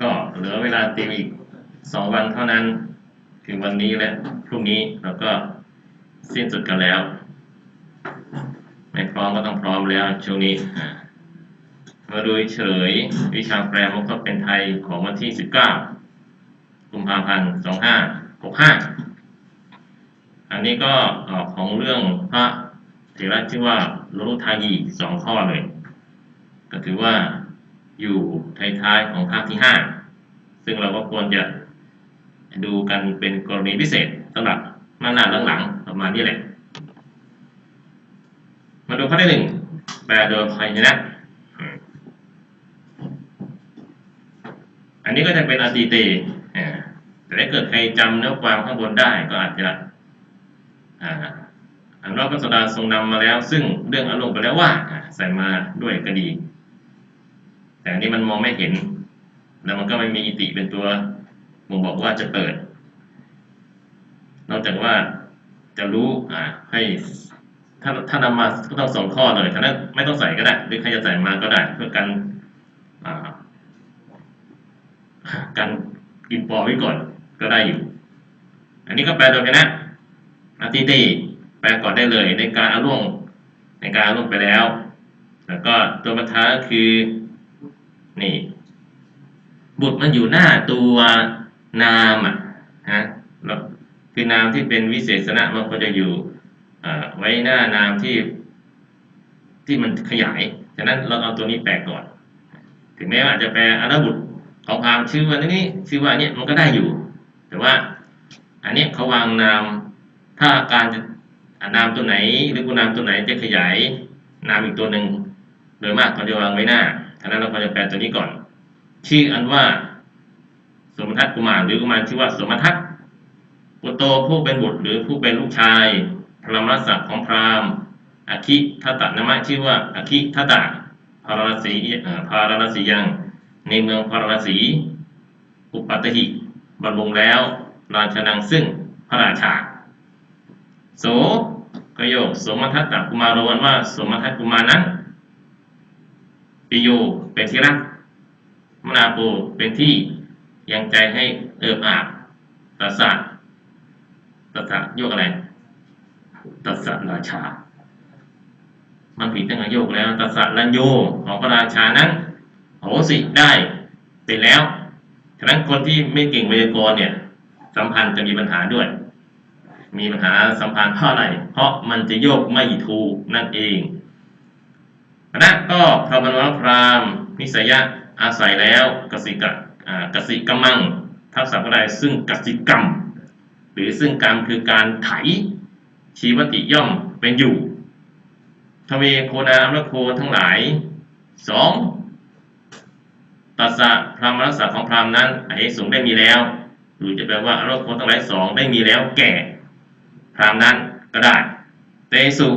ก็เหลือเวลาติวอีกสองวันเท่านั้นถึงวันนี้และพรุ่งนี้เราก็สิ้นสุดกันแล้ว ไม่พร้อมก็ต้องพร้อมแล้วช่วงนี้ มาดูเฉลยวิชาแปลมุขเป็นไทยของวันที่ 19 กุมภาพันธ์ 2565 อันนี้ก็ของเรื่องพระเถระชื่อว่าโลทายีสองข้อเลย ก็ถือว่า อยู่ท้ายๆของภาคที่ 5 ซึ่งเราก็ควรจะดูกันเป็นกรณีพิเศษสำหรับมาหน้าหลังๆประมาณนี้แหละ มาดูข้อที่หนึ่งแปลโดยพยัญชนะอันนี้ก็จะเป็นอาตีตอ่าแต่ถ้าเกิดใครจำเนื้อความข้างบนได้ก็อาจจะอันว่าพระสดาทรงนำมาแล้ว ซึ่งเรื่องอารมณ์ไปแล้วว่าอ่าใส่มาด้วยก็ดี แต่อันนี้มันมองไม่เห็น แล้วมันก็ไม่มีอิติเป็นตัวบ่งบอกว่าจะเปิด นอกจากว่าจะรู้อ่าให้ถ้าถ้านำมาก็ต้องสองข้อเลยถ้านั้นไม่ต้องใส่ก็ได้ หรือใครจะใส่มาก็ได้ เพื่อกันอ่ากันกินปอไว้ก่อนก็ได้อยู่ อันนี้ก็แปลโดยคณะอาทิตีแปลก่อนได้เลยในการอารุ่งในการอารุ่งไปแล้ว แล้วก็ตัวบรรทัดก็คือ นี่บุตรมันอยู่หน้าตัวนามอะฮะแล้วคือนามที่เป็นวิเศษณะมันก็จะอยู่อ่าไว้หน้านามที่ที่มันขยาย ฉะนั้นเราเอาตัวนี้แปลก่อน ถึงแม้ว่าจะแปลอารบุตรของพามชื่อว่านี้ชื่อว่าเนี่ยมันก็ได้อยู่ แต่ว่าอันนี้เขาวางนามถ้าการจะนามตัวไหน หรือกุณามตัวไหนจะขยายนามอีกตัวหนึ่งโดยมากเขาจะวางไว้หน้า ฉะนั้นเราก็จะแปลตัวนี้ก่อน ชื่ออันว่า สมทัตกุมารหรือกุมารชื่อว่าสมทัตปุโตผู้เป็นบุตรหรือผู้เป็นลูกชาย พรหมรัศของพราหมณ์อคิทัตตนามะชื่อว่าอคิทัตตะพาราสีอ่อพาราสียัง ในเมืองพาราสี อุปัตหิบรรลุงแล้ว ราชนังซึ่งพระราชา โสกโยกสมทัตตกุมารโรอันว่า สมทัตกุมารนั้น ปิโย เป็นที่รักมนาโปเป็นที่ยังใจให้เอิบอาบตัสสะตัสสะโยกอะไรตัสสะราชา มันผิดตั้งแต่โยกแล้วตัสสะรัญโยของพระราชานั้นโหสิได้ไปแล้วฉะนั้นคนที่ไม่เก่งไวยากรณ์เนี่ย สัมพันธ์จะมีปัญหาด้วย มีปัญหาสัมพันธ์เพราะอะไร เพราะมันจะโยกไม่ถูกนั่นเอง คณะก็พระบรมพรามนิสยะอาศัยแล้วกสิกะกสิกมังทับศัพท์ก็ได้ซึ่งกสิกรรม หรือซึ่งกรรมคือการไถชีวติย่อมเป็นอยู่ทเวโคนาอมรโคทั้งหลายสองตัสสะพรหมรักษาของพรามนั้นอเหสงได้มีแล้ว หรือจะแปลว่าอรโคทั้งหลายสองได้มีแล้วแก่ พรามนั้นก็ได้ เตสุ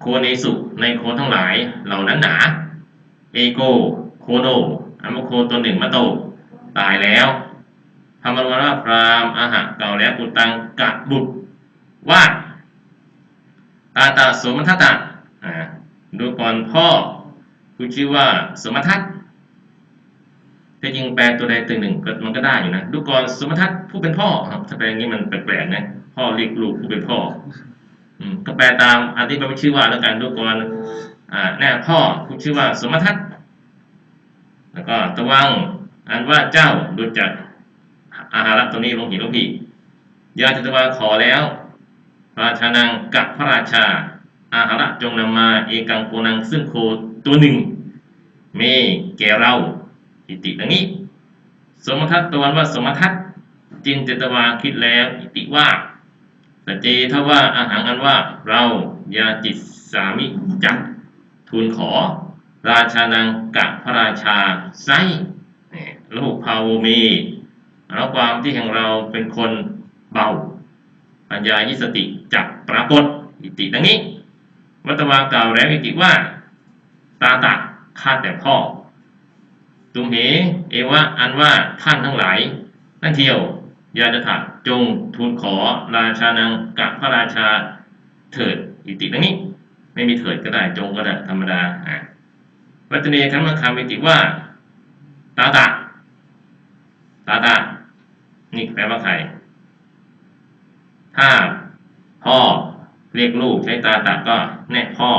โคเนสุ ในโคทั้งหลายเหล่านั้นหนาเอโกโคโนอมโคตัวหนึ่งมาโต ตายแล้วธรรมวราพรามอาหะเก่าแล้วปุตังกะบุตรว่าตาตาสมทัตตะดูก่อนพ่อคือชื่อว่าสมทัตถ้ายิงแปลตัวใดตัวหนึ่งก็มันก็ได้อยู่นะ ดูก่อนสมทัตผู้เป็นพ่อถ้าแปลอย่างนี้มันแปลกๆนะพ่อเรียกลูกผู้เป็นพ่อ ก็แปลตามอันที่มันชื่อว่าแล้วกันดูก่อนอแน่พ่อผู้ชื่อว่าสมทัตแล้วก็ตะวังอันว่าเจ้าดูจากอาหารตัวนี้ลงหินลงพียาจตวาขอแล้ว ราชานังกับพระราชา อาหารจงนำมาเอกังโคนังซึ่งโคตัวหนึ่งเมแกเราอิติดังนี้ สมทัตตะวันว่าสมทัตจินเจตวาคิดแล้วอิติว่า เจทว่าอาหารอันว่าเรายาจิตสามิจักทูลขอ ราชานังกับพระราชาไซเนี่ยลูกพาวมีแล้วความที่แห่งเราเป็นคนเบา ปัญญายิสติจักปรากฏอิติดังนี้ วัตวากล่าวแล้วอิติว่า ตาตะข้าแต่พ่อตุมเห เอวะอันว่าท่านทั้งหลาย นั่นเที่ยว ยาจะถะจงทูลขอราชานังกับพระราชาเถิดอิติดังนี้ ไม่มีเถิดก็ได้จงก็ได้ธรรมดาอะวัตเนคัมมคำอิติว่า ตาตะตาตานี่แปลว่าใครถ้าพ่อเรียกลูกใช้ตาตาก็แน่พ่อ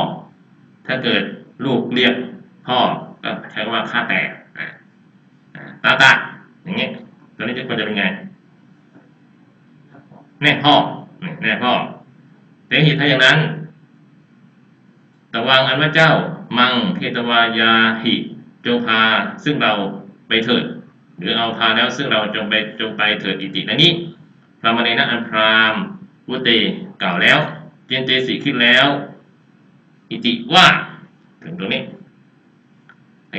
ถ้าเกิดลูกเรียกพ่อก็ใช้คำว่าข้าแต่ตาตาอย่างเงี้ยตัวนี้จะควรจะเป็นไง แน่พ่อแน่พ่อแต่เหตุถ้าอย่างนั้นตะวังอันว่าเจ้า มังเทตวายาหิจงพาซึ่งเราไปเถิด หรือเอาพาแล้วซึ่งเราจงไปจงไปเถิดอิติดังนี้พระมณีนะอันพรามวุเตกล่าวแล้ว เจนเจสีขึ้นแล้ว อิติว่าถึงตรงนี้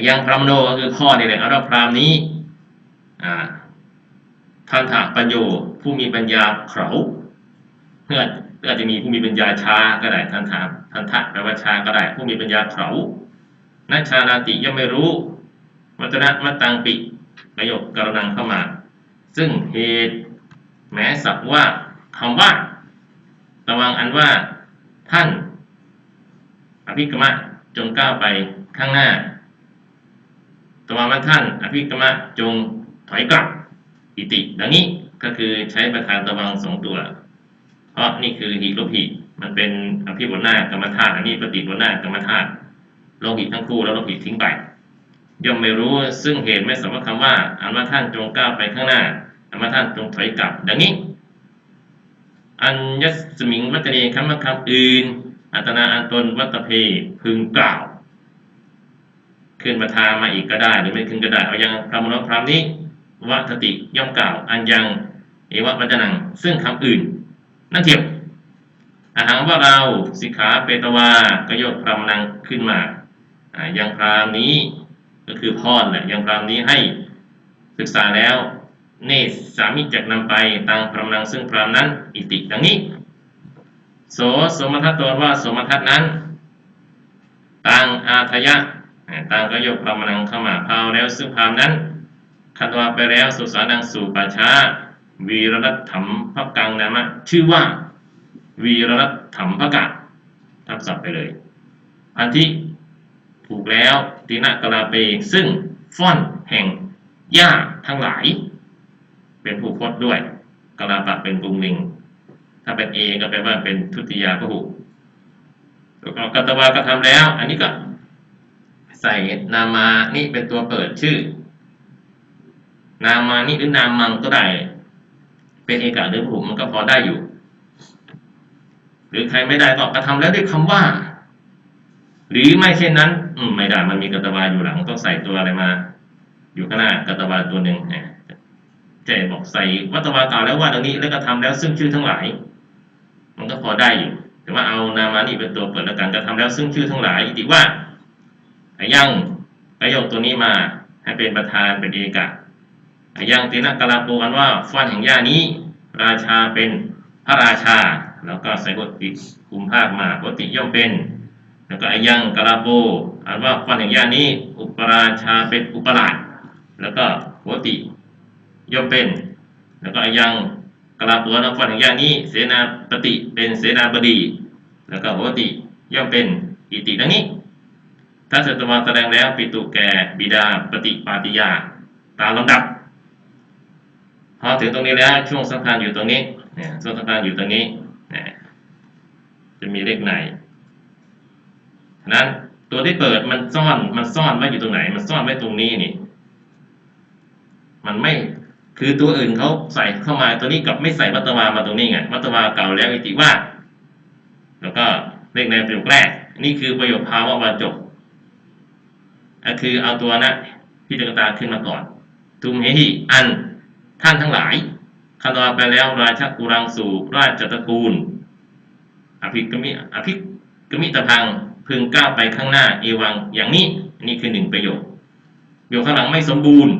ยังพรามโนก็คือพ่อนี่แหละเอาพรามนี้ อ่า ทันถะปัญโยผู้มีปัญญาเขาเพื่ออาจจะมีผู้มีปัญญาชาก็ได้ทันถะทันทะแปลว่าชาก็ได้ ผู้มีปัญญาเขานัชชานาติย่อมไม่รู้วัตนะมัตตังปิประโยคกรนังเข้ามา ซึ่งเหตุแม้สักว่าคำว่า ระวังอันว่าท่านอภิกรรมะจงก้าวไปข้างหน้าตัวว่าท่านอภิกรรมะจงถอยกลับ อิติดังนี้ก็คือใช้ประธานตะวังสองตัว เพราะนี่คือหิโลหิมันเป็นอภิบทหน้ากรรมธาตุอันนี้ปฏิบทหน้ากรรมธาตุโลหิตทั้งคู่แล้วโลหิตทิ้งไปย่อมไม่รู้ซึ่งเหตุไม่สมว่าคำว่าอันว่าท่านจงก้าวไปข้างหน้าอันว่าท่านจงถอยกลับ ดังนี้ อัญญสมิงวัตเนคำว่าคำอื่น อัตนาอันตนวัตเพพึงกล่าว ขึ้นมาทามาอีกก็ได้ หรือไม่ขึ้นก็ได้เอาอยังพระมโนพรามนี้ วัตติย่อมกล่าวอันยังเอวะวัจนัง ซึ่งคำอื่น นั่นเทียบอาหารว่าเราสิกขาเปตวาก็ยกพรามนังขึ้นมาอ่ายังพรามนี้ก็คือพ่อแหละยังพรามนี้ให้ศึกษาแล้วเนสสามีจักนำไปตังพรามนังซึ่งพรามนั้น อิติดังนี้ โสสมทัตตัวว่าสมทัตนั้นตังอาทยะตังก็ยกพรามนังเข้ามาพาวแล้วซึ่งพรามนั้น คันวาไปแล้วสุสานังสู่ป่าช้า วีรรัตถัมภกังนามะชื่อว่า วีรรัตถัมภกะทับศัพท์ไปเลย อันที่ถูกแล้วตินะกลาเปซึ่งฟ่อนแห่งหญ้าทั้งหลาย เป็นผู้พจน์ด้วยกลาปะเป็นปรุงหนึ่งถ้าเป็นเอก็แปลว่าเป็นทุติยาพหุแล้วก็กัตวาก็ทำแล้ว อันนี้ก็ใส่นามานี่เป็นตัวเปิดชื่อ นามานี่หรือนามังก็ได้ เป็นเอกะหรือผูมันก็พอได้อยู่ หรือใครไม่ได้ก็กระทำแล้วด้วยคำว่า หรือไม่เช่นนั้น อืมไม่ได้มันมีกัตวาอยู่หลังต้องใส่ตัวอะไรมา อยู่ข้างหน้ากัตวาตัวหนึ่งเนี่ยเจบอกใส่วัตวากล่าวแล้วว่าตรงนี้แล้วก็ทำแล้วซึ่งชื่อทั้งหลาย มันก็พอได้อยู่ แต่ว่าเอานามานี่เป็นตัวเปิดแล้วกันกระทำแล้วซึ่งชื่อทั้งหลายอีกว่าอายังประโยคตัวนี้มาให้เป็นประธานเป็นเอกะ ยังตินะกะลาโปกันว่าฟ้อนแห่งย่านี้ ราชาเป็นพระราชา แล้วก็ใส่บทติคุมภาคมาบทติย่อมเป็น แล้วก็อายังกลาโปอันว่าฟ้อนแห่งย่านี้ อุปราชาเป็นอุปราชแล้วก็บทติย่อมเป็น แล้วก็อายังกลาโปอันว่าฟ้อนแห่งย่านี้ เสนาปฏิเป็นเสนาบดี แล้วก็บทติย่อมเป็นอิติดังนี้ถ้าเสตวาแสดงแล้วปิตุแก่บิดาปฏิปาติยา ตามลำดับ พอถึงตรงนี้แล้วช่วงสำคัญอยู่ตรงนี้เนี่ยช่วงสำคัญอยู่ตรงนี้เนี่ยจะมีเลขไหนฉะนั้นตัวที่เปิดมันซ่อนมันซ่อนไว้อยู่ตรงไหน มันซ่อนไว้ตรงนี้นี่มันไม่คือตัวอื่นเขาใส่เข้ามาตัวนี้กับไม่ใส่วัตวามาตรงนี้ไงวัตวาเก่าแล้วอิติว่า แล้วก็เลขในประโยคแรก นี่คือประโยคภาวะวาจบก็คือเอาตัวนะพิจารณาขึ้นมาก่อน ทุมเฮหิอัน ท่านทั้งหลายคันวาไปแล้วราชกุรังสู่ราชตระกูล อภิกมิอภิกมิตพังพึงก้าวไปข้างหน้าเอวังอย่างนี้นี่คือหนึ่งประโยคประโยคข้างหลังไม่สมบูรณ์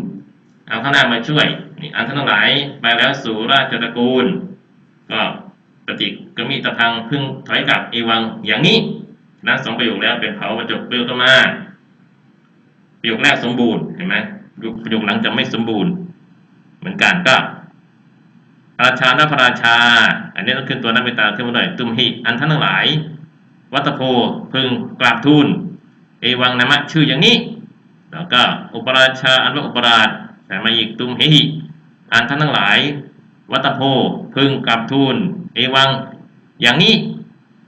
เอาข้างหน้ามาช่วยนี่อันทั้งหลายไปแล้วสู่ราชตระกูล ก็ปฏิกมิตพังพึงถอยกลับเอวังอย่างนี้นะสองประโยคแล้วเป็นเผาประจบประโยคต่อมาประโยคแรกสมบูรณ์เห็นไหมประโยคหลังจะไม่สมบูรณ์ เหมือนกันก็ราชาและพระราชา อันนี้ต้องขึ้นตัวนักเมตตาขึ้นมาหน่อยตุมหิอันท่านทั้งหลาย วัตโพพึงกราบทูลเอวังนามะชื่ออย่างนี้ แล้วก็อุปราชาอันว่าอุปราชแต่มาอีกตุมเหหิอ่านท่านทั้งหลาย วัตโพพึงกลับทูลเอวังอย่างนี้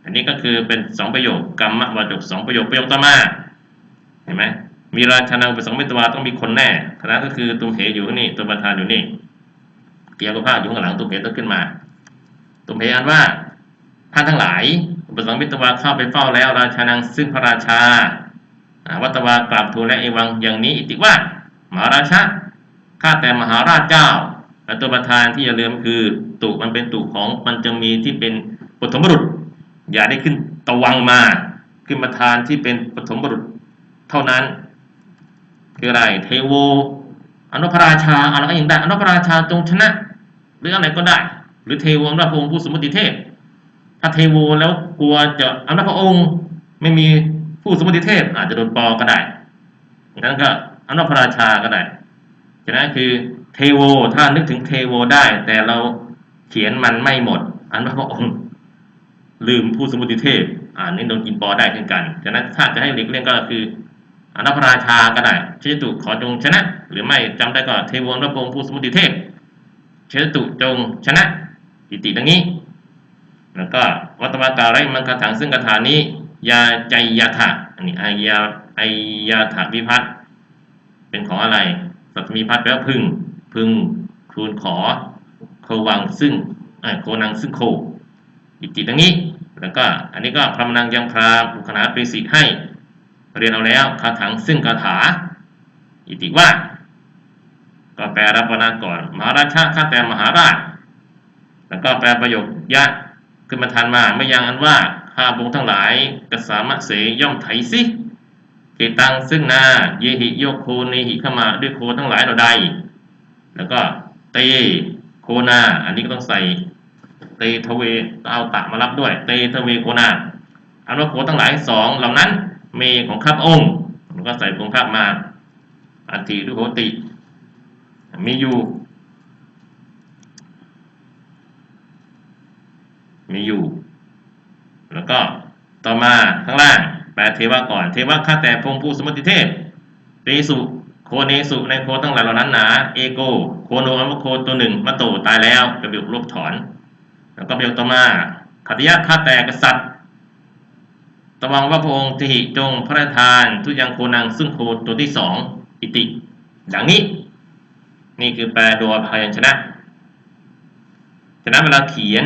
อันนี้ก็คือเป็นสองประโยคกรรมวาจกสองประโยคประโยคต่อมาเห็นไหม มีราชนาอุปสงค์มิตวาต้องมีคนแน่คณะก็คือตุมเหอยู่นี่ตัวประธานอยู่นี่ เกียวกับภาคอยู่ข้างหลังตุมเหต้องขึ้นมา ตุมเหอ่านว่าท่านทั้งหลาย อุปสงค์มิตวาเข้าไปเฝ้าแล้ว ราชานังซึ่งพระราชาวัตวากราบทูลและเอวังอย่างนี้ อิติว่ามหาราชาข้าแต่มหาราชเจ้าและตัวประธานที่อย่าลืมคือตุมันเป็นตุของมันจะมีที่เป็นปฐมบุรุษ อย่าได้ขึ้นตะวังมา ขึ้นมาทานที่เป็นปฐมบุรุษ เท่านั้น คืออะไร เทโวอนุพราชาอะไรก็ยังได้อนุพราชาจงชนะ หรืออะไรก็ได้ หรือเทโวอำนาจพระองค์ผู้สมมติเทพ ถ้าเทโวแล้วกลัวจะอนาจพระองค์ไม่มีผู้สมมติเทพ อาจจะโดนปอก็ได้ดังนั้นก็อนาจพราชาก็ได้ฉะนั้นคือเทโวถ้านึกถึงเทโวได้ แต่เราเขียนมันไม่หมดอำนาจพระองค์ ลืมผู้สมมติเทพอ่านนี่โดนกินปอได้เช่นกันฉะนั้นถ้าจะให้หลีกเลี่ยงก็คือ อนัพระราชาก็ได้เชตุขอจงชนะ หรือไม่จำได้ก็เทวงรพงผู้สมมติเทพเชตุจงชนะอิติดังนี้ แล้วก็วัตวาการัยมังคาถังซึ่งคาถานี้ ยาใจยาถะอันนี้อายาไอยาถะวิพัฒน์เป็นของอะไร สัตมีพัฒน์แปลว่าพึงพึงทูลขอโควังซึ่งโคนังซึ่งโคอิติดังนี้ แล้วก็อันนี้ก็พรมนังยังพราบุคณาปริสิทธิ์ให้ เรียนเอาแล้วคาถังซึ่งคาถา อิติว่า ก็แปลรับนาก่อน มหาราชาข้าแต่มหาราช แล้วก็แปลประโยคยะขึ้นมาทันมาไม่ยังอันว่าข้าพงทั้งหลายกสามะเสย่อมไถสิเกตังซึ่งนาเยหิโยโคเนหิเข้ามาด้วยโคทั้งหลายเราใด แล้วก็เตโคนา อันนี้ก็ต้องใส่เตทเวเอาตะมารับด้วย เตทเวโคนาอันว่าโคทั้งหลายสองเหล่านั้น เมของข้าพองค์ก็ใส่พงภามาอัติดุโหติ มีอยู่ มีอยู่ แล้วก็ต่อมาข้างล่างแปลเทวะก่อนเทวะข้าแต่พงผู้สมุติเทพเตสุโคเนสุในโคทั้งหลายเหล่านั้นหนาเอโกโคโนอัมโคตัวหนึ่งมาโตตายแล้วประโยคลบถอน แล้วก็ประโยคต่อมาขัตยะข้าแต่กษัตริย์ ตะวังว่าพระองค์ทิจงพระราชทาน ทุยังโคนังซึ่งโคตัวที่สองอิติ ดังนี้ นี่คือแปลโดยพยัญชนะฉะนั้นเวลาเขียน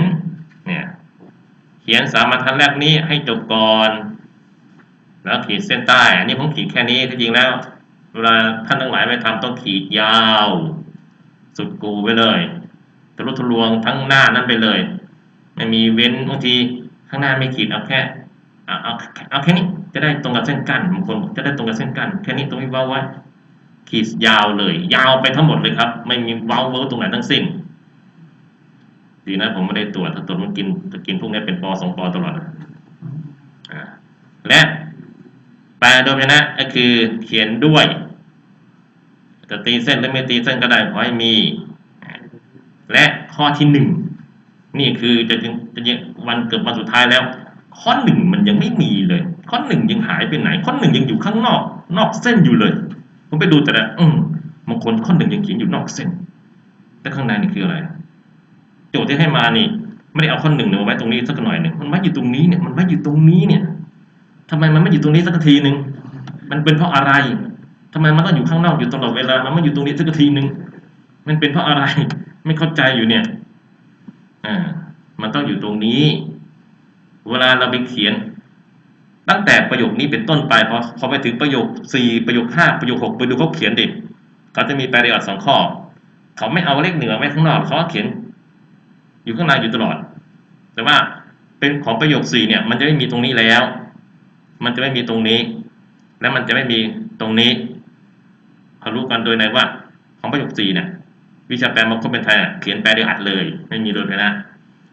เนี่ยเขียนสามัญทันแรกนี้ให้จบก่อน แล้วขีดเส้นใต้ อันนี้ผมขีดแค่นี้ที่จริงแล้ว เวลาท่านทั้งหลายไปทำต้องขีดยาว สุดกูไปเลยทะลุทะลวงทั้งหน้านั้นไปเลย ไม่มีเว้นบางทีข้างหน้าไม่ขีดเอาแค่ เอาเอาแค่นี้จะได้ตรงกับเส้นกั้นบางคนจะได้ตรงกับเส้นกั้นแค่นี้ตรงนี้เว้าไว้ขีดยาวเลย ยาวไปทั้งหมดเลยครับ ไม่มีเว้าเว้าตรงไหนทั้งสิ้น ดีนะผมไม่ได้ตรวจถ้าตรวจมันกินจะกินพวกนี้เป็นปอสองปอตลอดและแปลโดยพนะก็คือเขียนด้วยจะตีเส้นหรือไม่ตีเส้นก็ได้ขอให้มี และข้อที่หนึ่งนี่คือจะจะจะวันเกิดวันสุดท้ายแล้ว ข้อหนึ่งมันยังไม่มีเลย ข้อหนึ่งยังหายไปไหน ข้อหนึ่งยังอยู่ข้างนอก นอกเส้นอยู่เลยผมไปดูแต่ละอืมบางคนข้อหนึ่งยังเขียนอยู่นอกเส้น แต่ข้างในนี่คืออะไร โจทย์ที่ให้มานี่ ไม่ได้เอาข้อหนึ่งเนี่ยมาไว้ตรงนี้สักหน่อยหนึ่งมันไว้อยู่ตรงนี้เนี่ยมันไว้อยู่ตรงนี้เนี่ยทำไมมันไม่อยู่ตรงนี้สักทีหนึ่งมันเป็นเพราะอะไรทำไมมันต้องอยู่ข้างนอกอยู่ตลอดเวลา มันไม่อยู่ตรงนี้สักทีหนึ่งมันเป็นเพราะอะไร ไม่เข้าใจอยู่เนี่ยอ่ามันต้องอยู่ตรงนี้ เวลาเราไปเขียน ตั้งแต่ประโยคนี้เป็นต้นไปพอพอไปถึงประโยคสี่ประโยคห้าประโยคหกไปดูเขาเขียนดิเขาจะมีแปลอักษรสองข้อ เขาไม่เอาเลขเหนือไว้ข้างนอกเขาเขียน อยู่ข้างในอยู่ตลอด แต่ว่าเป็นของประโยคสี่เนี่ย มันจะไม่มีตรงนี้แล้ว มันจะไม่มีตรงนี้ และมันจะไม่มีตรงนี้เขารู้กันโดยในว่า ของประโยคสี่เนี่ย วิชาแปลมาคบเป็นไทยเขียนแปลโดยอัดเลย ไม่มีโดยพยัญ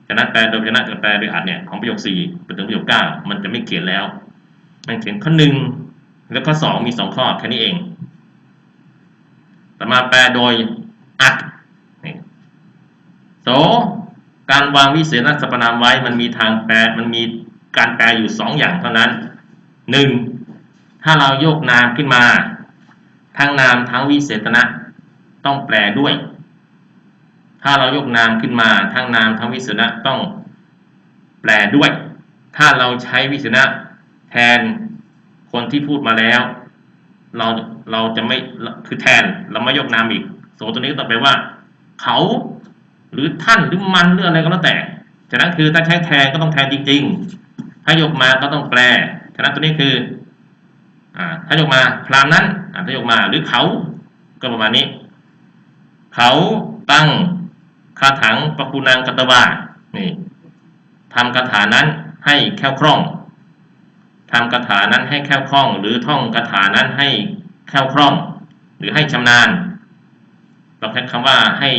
ชนะฉะนั้นแปลโดยชนะกับแปลโดยอัดเนี่ยของประโยคสี่ไปถึงประโยคเก้ามันจะไม่เขียนแล้ว มันเขียนข้อหนึ่งแล้วข้อสองมีสองข้อแค่นี้เอง ต่อมาแปลโดยอัดนี่โสการวางวิเศษณสรรพนามไว้มันมีทางแปลมันมีการแปลอยู่สองอย่างเท่านั้นหนึ่งถ้าเราโยกนามขึ้นมา ทั้งนามทั้งวิเศษณะต้องแปลด้วย ถ้าเรายกนามขึ้นมาทั้งนามทั้งวิสุนะต้องแปลด้วย ถ้าเราใช้วิสุนะแทนคนที่พูดมาแล้ว เราเราจะไม่คือแทนเราไม่ยกนามอีกโสตัวนี้ก็ต้องแปลว่า เขาหรือท่านหรือมันหรืออะไรก็แล้วแต่ฉะนั้นคือถ้าใช้แทนก็ต้องแทนจริง ๆ ถ้ายกมาก็ต้องแปลฉะนั้นตัวนี้คืออ่าถ้ายกมาพรามนั้นอ่าถ้ายกมาหรือเขาก็ประมาณนี้ เขาตั้ง คาถังปะคูนางกัตตวานี่ทำคาถานั้นให้แคล่วคล่องทำคาถานั้นให้แคล่วคล่อง หรือท่องคาถานั้นให้แคล่วคล่อง หรือให้ชำนาญเราใช้คำว่าให้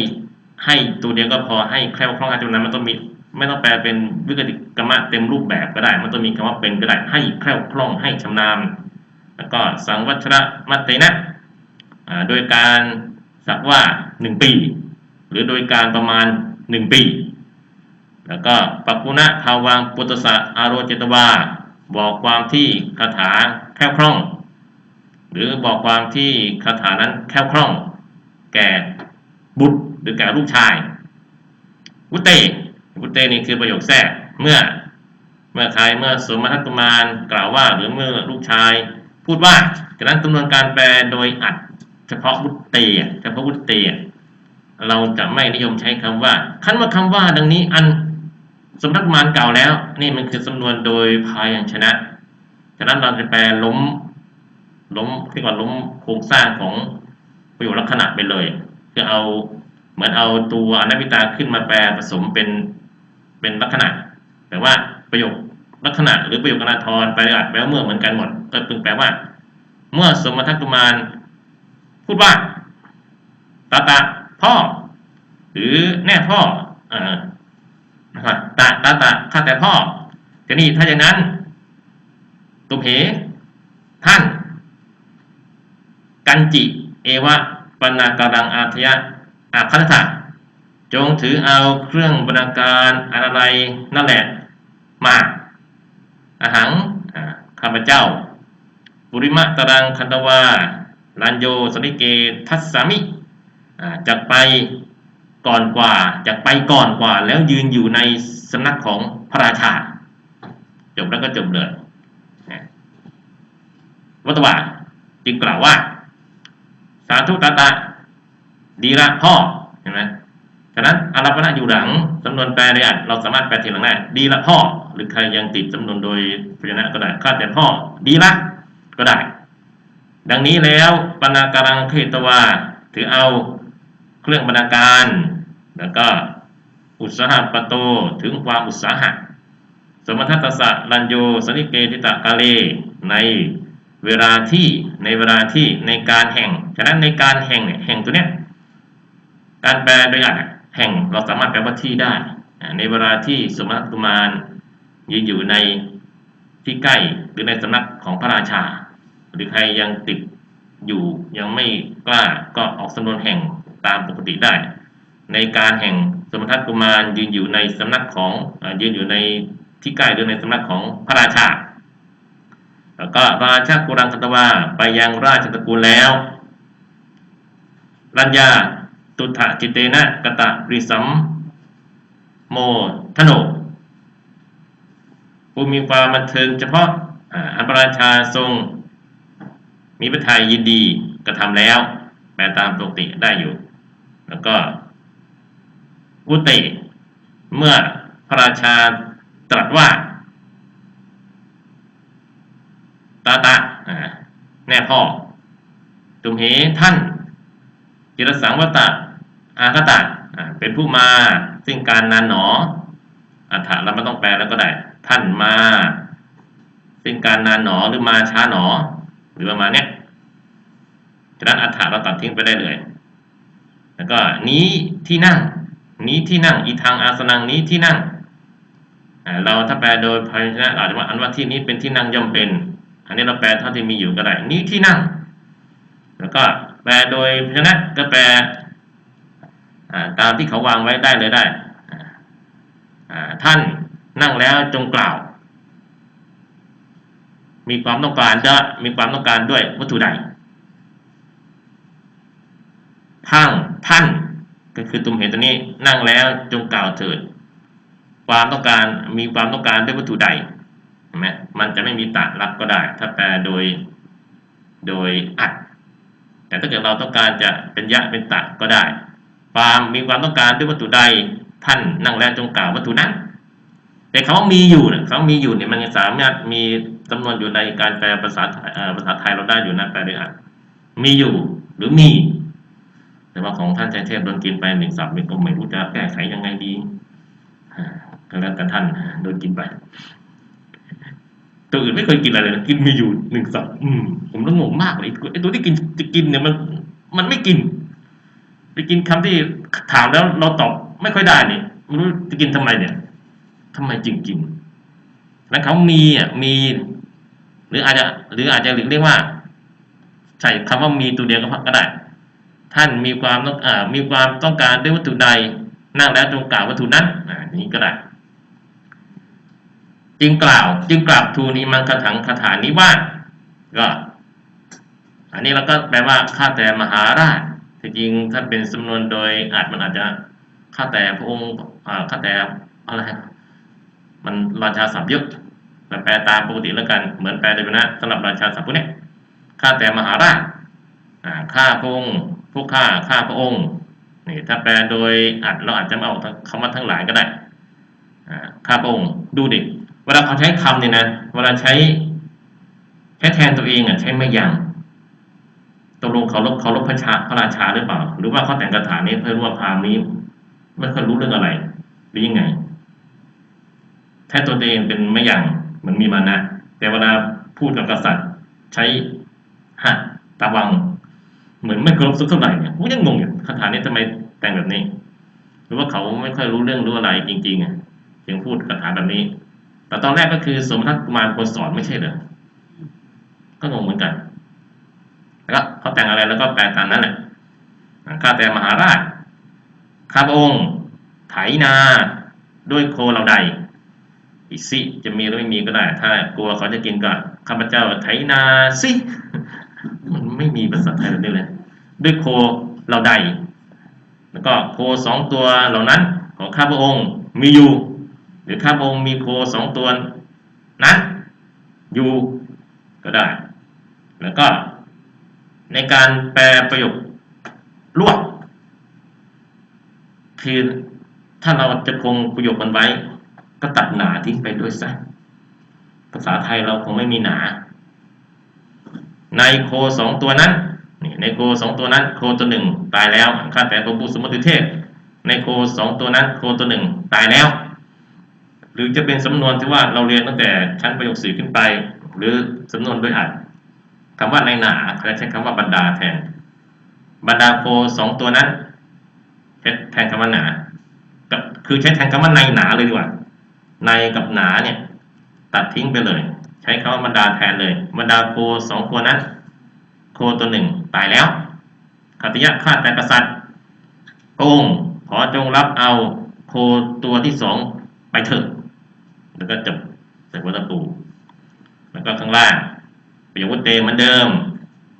ให้ตัวเดียวก็พอให้แคล่วคล่องให้ชำนาญมันต้องมีไม่ต้องแปลเป็นวิกฤตกรรมะเต็มรูปแบบก็ได้ มันต้องมีคำว่าเป็นก็ได้ให้แคล่วคล่องให้ชำนาญแล้วก็สังวัชระมัตเตนะโดยการสักว่าหนึ่งปี รือโดยการประมาณหนึ่งปี แล้วก็ปักกุณะภาวังปุตตสะอารโรเจตวา บอกความที่คาถาแค่คล่อง หรือบอกความที่คาถานั้นแค่คล่อง แก่บุตรหรือแก่ลูกชายวุตเตวุตเตนี่คือประโยคแทรกเมื่อเมื่อใครเมื่อสมมัตุมานกล่าวว่าหรือเมื่อลูกชาย พูดว่าจากนั้นจำนวนการแปลโดยอัดเฉพาะวุตเตเฉพาะวุตเต เราจะไม่นิยมใช้คำว่า คันว่าคำว่าดังนี้อันสมนักมานกล่าวแล้ว นี่มันคือสำนวนโดยพายัญชนะฉะนั้นเราจะแปลล้ม ล้มที่ว่าล้มโครงสร้างของประโยคลักษณะไปเลยคือเอาเหมือนเอาตัวอนัตวิตาขึ้นมาแปลผสมเป็นเป็นลักษณะแต่ว่าประโยคลักษณะหรือประโยคนาทรไปอัดแปลว่าเมื่อเหมือนกันหมด ก็พึงแปลว่า เมื่อสมทัตุมานพูดว่าตาตา พ่อ หรือแน่พ่อเออนะครับตาตาตาข้าแต่พ่อทีนี้ถ้าอย่างนั้นตุเพท่าน กันจิ เอวะปนาการังอาทยะอาคันธะจงถือเอาเครื่องบรรณาการอะไรนั่นแหละ มาอาหังข้าพเจ้า ปุริมะตรังคันตวาลันโยสนิเกทัสสามิ จากไปก่อนกว่าจากไปก่อนกว่า แล้วยืนอยู่ในสำนักของพระราชา จบแล้วก็จบเลยวัตวาจึงกล่าวว่า สาธุตาตะดีละพ่อเห็นไหมฉะนั้นอารัปณะอยู่หลังสำนวนแปลในอัดเราสามารถแปลทีหลังได้ดีละพ่อ หรือใครยังติดสำนวนโดยพยัญชนะก็ได้ข้าแต่พ่อ ดีละ ก็ได้ ดังนี้แล้วปนาการังเทตวาถือเอา เครื่องบรรณาการ แล้วก็อุตสาหะปะโตถึงความอุตสาหะ สมทัตตสะรัญโยสนิเกติตะกาเล ในเวลาที่ในเวลาที่ในการแห่ง ฉะนั้นในการแห่งเนี่ยแห่งตัวเนี้ยการแปลโดยอัดแห่งเราสามารถแปลว่าที่ได้ ในเวลาที่สมณกุมารยืนอยู่ในที่ใกล้หรือในสำนักของพระราชา หรือใครยังติดอยู่ยังไม่กล้าก็ออกสำนวนแห่ง ตามปกติได้ ในการแห่งสมทัตกุมารยืนอยู่ในสำนักของยืนอยู่ในที่ใกล้หรือในสำนักของพระราชาแล้วก็ราชากุรังคัตวาไปยังราชตระกูลแล้ว รัญญาตุถะจิตเตนะกตะริสัมโมทโนผู้มีความบันเทิงเฉพาะอันพระราชาทรงมีพระทัยยินดีกระทำแล้วแปลตามปกติได้อยู่ แล้วก็อุติ เมื่อพระราชาตรัสว่า ตาตาแน่พ่อตุมเหท่าน จิรสังวตะอาคตะเป็นผู้มา ซึ่งการนานหนออัฏฐะเราไม่ต้องแปลแล้วก็ได้ ท่านมา ซึ่งการนานหนอหรือมาช้าหนอ หรือประมาณเนี้ยฉะนั้นอัฏฐะเราตัดทิ้งไปได้เลย แล้วก็นี้ที่นั่ง นี้ที่นั่ง อีทางอาสนังนี้ที่นั่ง เราถ้าแปลโดยพยัญชนะอาจจะว่าอันว่าที่นี้เป็นที่นั่งย่อมเป็น อันนี้เราแปลเท่าที่มีอยู่ก็ได้ นี้ที่นั่ง แล้วก็แปลโดยพยัญชนะก็แปลตามที่เขาวางไว้ได้เลยได้ ท่านนั่งแล้วจงกล่าว มีความต้องการจะมีความต้องการด้วยวัตถุใด ทั้งท่านก็คือตุมเหตุตัวนี้นั่งแล้วจงกล่าวเถิด ความต้องการมีความต้องการด้วยวัตถุใดเห็นไหมมันจะไม่มีตะรับก็ได้ ถ้าแปลโดยโดยอัด แต่ถ้าเกิดเราต้องการจะเป็นยะเป็นตะก็ได้ ความมีความต้องการด้วยวัตถุใดท่านนั่งแล้วจงกล่าววัตถุนั้นแต่คำว่ามีอยู่เนี่ยคำว่ามีอยู่เนี่ยมันสามารถมีจำนวนอยู่ในการแปลภาษาภาษาไทยเราได้อยู่นะแปลด้วยอัดมีอยู่หรือมี แต่ว่าของท่านใจเทพโดนกินไปหนึ่งสับเป็นก็ไม่รู้จะแก้ไขยังไงดีก็แล้วแต่ท่านโดนกินไปตัวอื่นไม่เคยกินอะไรเลยกินมีอยู่หนึ่งสับอืมผมต้องงงมากเลยไอ้ตัวที่กินจะกินเนี่ยมัน มันไม่กิน ไปกินคำที่ถามแล้วเราตอบไม่ค่อยได้นี่ไม่รู้จะกินทำไมเนี่ยทำไมจึงกินแล้วเขามีอะมี หรืออาจจะ หรืออาจจะเรียกว่า ใส่คำว่ามีตัวเดียวก็ได้ ท่านมีความต้องอมีความต้องการด้วยวัตถุใดนั่งแล้วจงกล่าววัตถุนั้นอ่านี้ก็ได้ จึงกล่าว จึงกล่าวทูนีมังคถังคาถานิวาก็ อันนี้เราก็แปลว่าข้าแต่มหาราชที่จริงถ้าเป็นสำนวนโดยอาจมันอาจจะข้าแต่พระองค์อ่าข้าแต่อะไรมันราชาศัพท์เยอะแต่แปลตามปกติแล้วกัน เหมือนแปลโดยนะสำหรับราชาศัพท์พวกนี้ข้าแต่มหาราชอ่าข้าพระองค์ พวกข้าข้าพระองค์นี่ถ้าแปลโดยอัดเราอาจจะเอาคำว่าทั้งหลายก็ได้อ่าข้าพระองค์ดูดิเวลาเขาใช้คำเนี่ยนะเวลาใช้ใช้แทนตัวเองอะใช้ไม่ยังตกลงเขาลบเขาลบพระชาพระราชาหรือเปล่า หรือว่าเขาแต่งคาถานี้เพื่อรู้ว่าพาหมณ์นี้ไม่ค่อยรู้เรื่องอะไรหรือยังไงแท้ตัวเองเป็นไม่ยังเหมือนมีมานะแต่เวลาพูดกับกษัตริย์ ใช้ฮะตาวัง เหมือนไม่เคารพสักเท่าไหร่เนี่ยผมยังงงอยู่คาถานี้ทำไมแต่งแบบนี้ หรือว่าเขาไม่ค่อยรู้เรื่องรู้อะไรจริงๆอะถึงพูดคาถาแบบนี้ แต่ตอนแรกก็คือสมทัตกุมารคนสอนไม่ใช่เหรอก็งงเหมือนกันแล้วก็เขาแต่งอะไรแล้วก็แปลตามนั้นแหละข้าแต่มหาราชข้าพระองค์ไถนาด้วยโคเราใดอีสิจะมีหรือไม่มีก็ได้ ถ้ากลัวเขาจะกินก็ข้าพเจ้าไถนาสิ มันไม่มีภาษาไทยแบบนี้เลย ด้วยโคเราใด แล้วก็โคสองตัวเหล่านั้นของข้าพระองค์มีอยู่ หรือข้าพระองค์มีโคสองตัวนั้นอยู่ก็ได้ แล้วก็ในการแปลประโยครวดคือถ้าเราจะคงประโยคมันไว้ ก็ตัดหนาทิ้งไปด้วยซะภาษาไทยเราคงไม่มีหนา ในโคสองตัวนั้น นี่ในโคสองตัวนั้นโคตัวหนึ่งตายแล้วข้าแต่พระผู้สมมติเทพในโคสองตัวนั้นโคตัวหนึ่งตายแล้ว หรือจะเป็นสำนวนที่ว่าเราเรียนตั้งแต่ชั้นประโยคสี่ขึ้นไป หรือสำนวนโดยอัดคำว่าในหนาเขาจะใช้คำว่าบรรดาแทน บรรดาโคสองตัวนั้นใช้แทนคำว่าหนาคือใช้แทนคำว่าในหนาเลยดีกว่าในกับหนาเนี่ย ตัดทิ้งไปเลย ใช้คำว่าบรรดาแทนเลย บรรดาโคสองตัวนั้น โคตัวหนึ่งตายแล้วขัตติยะฆ่าแต่กษัตริย์พระองค์ขอจงรับเอาโคตัวที่สองไปเถิดแล้วก็จบใส่วัตปูแล้วก็ข้างล่างประโยวุเตเหมือนเดิม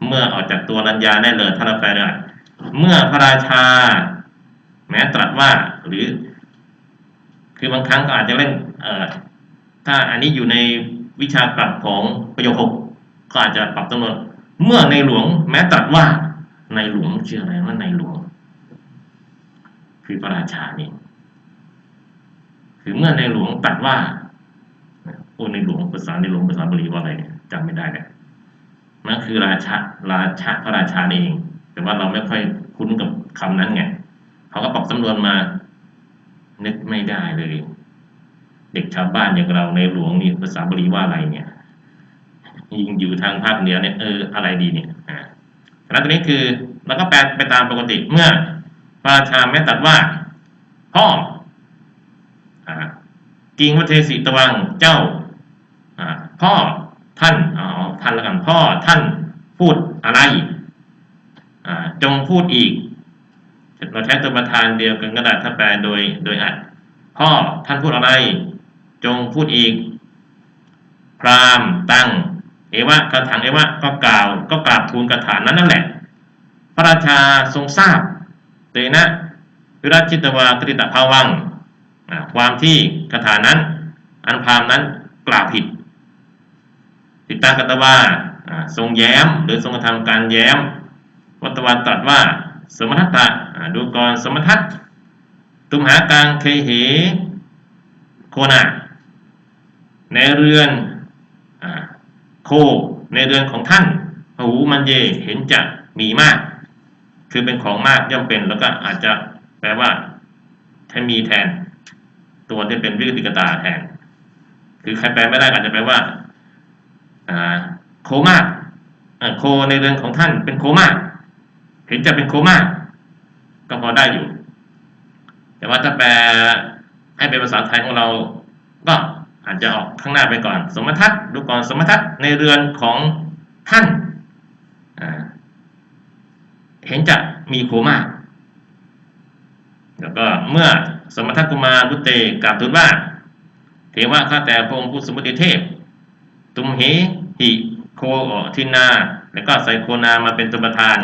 เมื่อออกจากตัวรัญญาได้เลยท่านแปลได้เมื่อพระราชา แม้ตรัสว่าหรือ คือบางครั้งก็อาจจะเล่นเอ่อถ้าอันนี้อยู่ในวิชาปรับของประโยคหกก็อาจจะปรับจำนวน เมื่อในหลวงแม้ตรัสว่าในหลวงชื่ออะไรว่าในหลวง คือพระราชานี่คือเมื่อในหลวงตรัสว่าโอ้ในหลวงภาษาในหลวงภาษาบาลีว่าอะไรจำไม่ได้เลยนั่นคือราชาราชาพระราชาเอง แต่ว่าเราไม่ค่อยคุ้นกับคำนั้นไงเขาก็ปรับสำนวนมา นึกไม่ได้เลย เด็กชาวบ้านอย่างเราในหลวงนี่ภาษาบาลีว่าอะไรเนี่ย ยิงอยู่ทางภาคเหนือเนี่ยเอออะไรดีเนี่ยอ่าแล้วตัวนี้คือเราก็แปลไปตามปกติเมื่อพระราชาแม้ตัดว่าพ่อกิงวัเทสิตวังเจ้าพ่อท่านอ๋อท่านล้วกันพ่อท่านพูดอะไรจงพูดอีกเราใช้ตัวประธานเดียวกันก็ได้ถ้าแปลโดยโดยอัดพ่อท่านพูดอะไร จงพูดอีก พรามตั้ง เอวะกระถังเอวะก็กล่าว ก็กราบทูลกระถานนั้นนั่นแหละ พระราชาทรงทราบเตนะวิรัชิตวาตริตภาวัง ความที่คาถานั้น อันพามนั้นกล่าวผิด ติตากตวาอ่าทรงแย้ม หรือทรงกระทำการแย้ม วัตวันตรัสว่า สมทัตตะอ่าดูก่อนสมทัตตุมหากางเคเหโคนาในเรือน โคในเรือนของท่านพหูมันเยเห็นจะมีมาก คือเป็นของมากย่อมเป็นแล้วก็อาจจะแปลว่าใช้มีแทน ตัวที่เป็นวิริกตาแทน คือใครแปลไม่ได้อาจจะแปลว่าโคมากโคในเรือนของท่านเป็นโคมาก เห็นจะเป็นโคมากก็พอได้อยู่ แต่ว่าถ้าแปลให้เป็นภาษาไทยของเราก็ อาจจะออกข้างหน้าไปก่อน สมทัศน์ดูก่อนสมทัศน์ในเรือนของท่านเห็นจะมีโคมาแล้วก็เมื่อสมทัตกุมารรุตเตกราบทูลว่าเทวะข้าแต่พระองค์ผู้สมบูรณ์เทพ ตุมเหหิโคทินา แล้วก็ใส่โคนามาเป็นตัวประธาน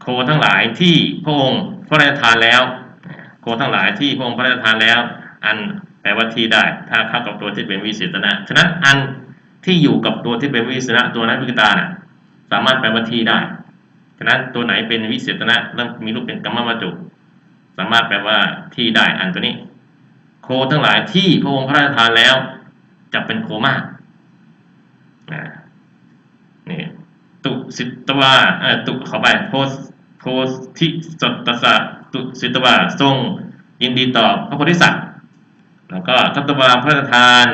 โคทั้งหลายที่พระองค์พระราชทานแล้ว โคทั้งหลายที่พระองค์พระราชทานแล้ว อันแปลว่าที่ได้ ถ้าเข้ากับตัวที่เป็นวิเศษณะฉะนั้นอันที่อยู่กับตัวที่เป็นวิเศษณะตัวนั้นวิกตาน่ะสามารถแปลว่าที่ได้ฉะนั้นตัวไหนเป็นวิเศษณะแล้วมีรูปเป็นกรรมวัจจุสามารถแปลว่าที่ได้อันตัวนี้ โคทั้งหลายที่พระองค์พระราชทานแล้วจะเป็นโคมากนี่ตุสิตวาเออตุเข้าไปโพสโพธิสตสะตุสิตวาทรงยินดีต่อพระโพธิสัตว์แล้ว ก็ทัตตวาพระราชทาน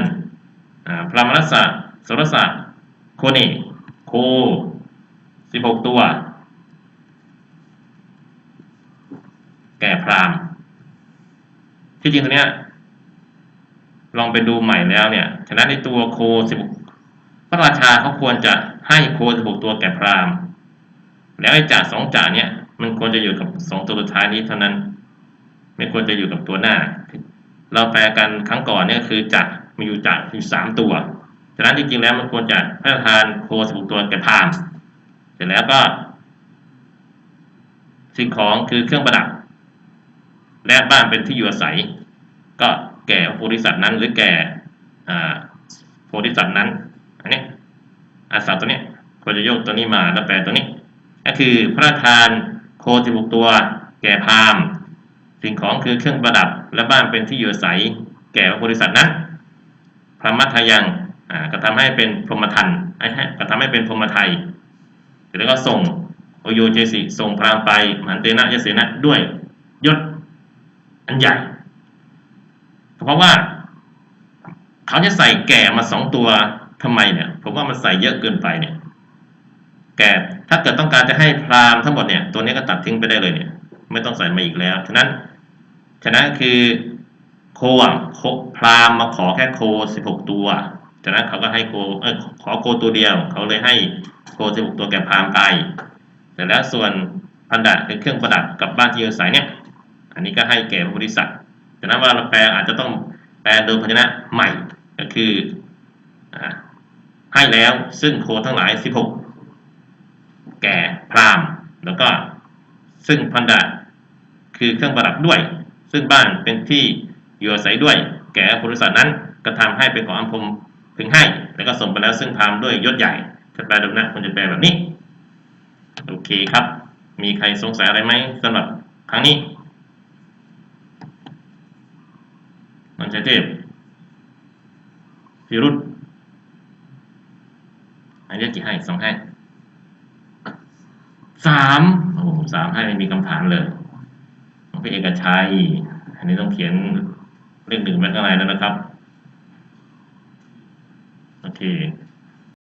อ่าพระมนัสะสรสะโคเนโคสิบหกตัว แก่พราหมณ์ที่จริงตัวเนี้ยลองไปดูใหม่แล้วเนี่ยฉะนั้นในตัวโคสิบพระราชาเขาควรจะให้โคสิบหกตัวแก่พราหมณ์แล้วไอ้จ่าสองจ่าเนี่ยมันควรจะอยู่กับสองตัวสุดท้ายนี้เท่านั้น ไม่ควรจะอยู่กับตัวหน้า เราแปลกันครั้งก่อนเนี่ยคือจะมีอยู่จ่าอยู่สามตัวฉะนั้นจริงๆแล้วมันควรจะพระทานโคสิบหกตัวแก่พามเสร็จแล้วก็ สิ่งของคือเครื่องประดับและบ้านเป็นที่อยู่อาศัย ก็แก่โพธิสัตว์นั้น หรือแก่โพธิสัตว์นั้นอันนี้อาสัตตัวนี้ควรจะยกตัวนี้มาแล้วแปลตัวนี้ ก็คือพระทานโคสิบหกตัว แก่พามณ์ สิ่งของคือเครื่องประดับและบ้านเป็นที่อยู่อาศัยแก่พระโพธิสัตว์นั้นพระมัทยังอ่าก็ทำให้เป็นพรหมทันไอ้ให้ก็ทำให้เป็นพรหมไทยแล้วก็ส่งโอโยเจสิส่งพรามไปมหันเตนะยเสนะด้วยยศอันใหญ่ เพราะว่าเขาจะใส่แก่มาสองตัวทำไมเนี่ยผมว่ามันใส่เยอะเกินไปเนี่ย แก่ถ้าเกิดต้องการจะให้พรามทั้งหมดเนี่ย ตัวนี้ก็ตัดทิ้งไปได้เลยเนี่ย ไม่ต้องใส่มาอีกแล้ว ฉะนั้นฉะนั้นคือโคอะโคพรามมาขอแค่โคสิบหกตัว ฉะนั้นเขาก็ให้โคเออขอโคตัวเดียว เขาเลยให้โคสิบหกตัวแก่พราหมณ์ไปแต่แล้วส่วนพันดะคือเครื่องประดับกับบ้านที่อยู่อาศัยเนี่ย อันนี้ก็ให้แก่พระโพธิสัตว์ฉะนั้นวลาเราแปลอาจจะต้องแปลโดยพยัญชนะใหม่ก็คืออให้แล้วซึ่งโคทั้งหลายสิบหกแก่พราหมณ์แล้วก็ซึ่งพันดะ คือเครื่องประดับด้วย ซึ่งบ้านเป็นที่อยู่อาศัยด้วย แก่พระโพธิสัตว์นั้นก็ทำให้เป็นของอัมพมพึงให้ แล้วก็ส่งไปแล้วซึ่งพรามด้วยยศใหญ่ถ้าแปลโดยนะควรจะแปลแบบนี้ โอเคครับ มีใครสงสัยอะไรไหมสำหรับครั้งนี้นันชัยเทพพิรุษอันนี้กี่ให้สองให้สามโอ้สามให้ไม่มีคำถามเลย ของพี่เอกชัย อันนี้ต้องเขียนเลขหนึ่งไว้ข้างในแล้วนะครับ โอเค